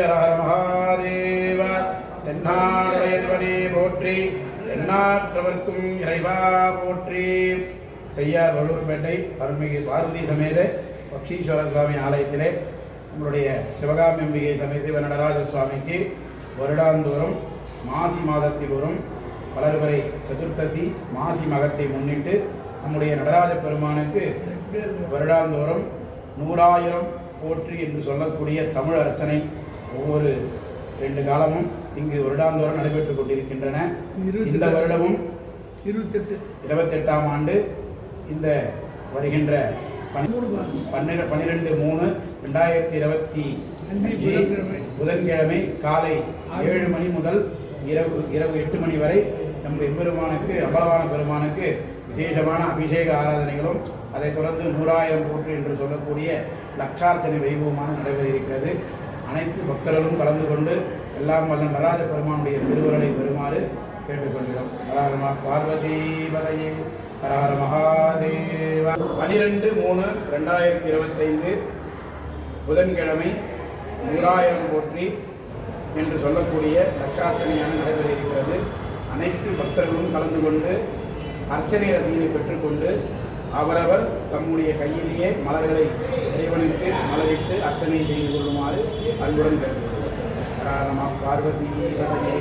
ஹர மகாதேவ. போற்றி தென்னாற்றவர்க்கும் இறைவா போற்றி. செய்யார் வளூர்பேட்டை அருள்மிகு பார்வதி சமேத பக்ஷீஸ்வர சுவாமி ஆலயத்திலே நம்மளுடைய சிவகாமி அம்பிகை சமேத நடராஜ சுவாமிக்கு வருடாந்தோறும் மாசி மாதத்தில் வரும் வளர்வரை சதுர்த்தசி மாசி மகத்தை முன்னிட்டு நம்முடைய நடராஜ பெருமானுக்கு வருடாந்தோறும் நூறாயிரம் போற்றி என்று சொல்லக்கூடிய தமிழ் அர்ச்சனை ஒவ்வொரு ரெண்டு காலமும் இங்கு வருடாந்தோறும் நடைபெற்றுக் கொண்டிருக்கின்றன. இந்த வருடமும் இருபத்தெட்டு. இருபத்தெட்டாம் ஆண்டு இந்த வருகின்ற பன்னிர பன்னிரெண்டு மூணு ரெண்டாயிரத்தி இருபத்தி அஞ்சு புதன்கிழமை. காலை ஏழு மணி முதல் இரவு இரவு எட்டு மணி வரை நம் எம்பெருமானுக்கு அம்பலவான பெருமானுக்கு விசேஷமான அபிஷேக ஆராதனைகளும் அதைத் தொடர்ந்து நூறாயிரம் போற்று என்று சொல்லக்கூடிய லட்சார்ச்சனை வைபவமான நடைபெற இருக்கிறது. அனைத்து பக்தர்களும் கலந்து கொண்டு எல்லாம் வல்ல நடராஜ பெருமானுடைய திருவுருளை பெறுமாறு கேட்டுக்கொள்கிறோம். ஹரஹர பார்வதி வதையே ஹரஹர மகாதேவ. பனிரெண்டு மூணு ரெண்டாயிரத்தி இருபத்தைந்து புதன்கிழமை நூறாயிரம் போற்றி என்று சொல்லக்கூடிய லட்சார்ச்சனையான நடைபெற இருக்கிறது. அனைத்து பக்தர்களும் கலந்து கொண்டு அர்ச்சனை ரசீதை பெற்றுக்கொண்டு அவரவர் தம்முடைய கையிலேயே மலர்களை இறைவனுக்கு அர்ச்சனை செய்து கொள்ளுமாறு அன்புடன் கேட்டுக்கொள்கிறோம் ஹர பார்வதி பதனே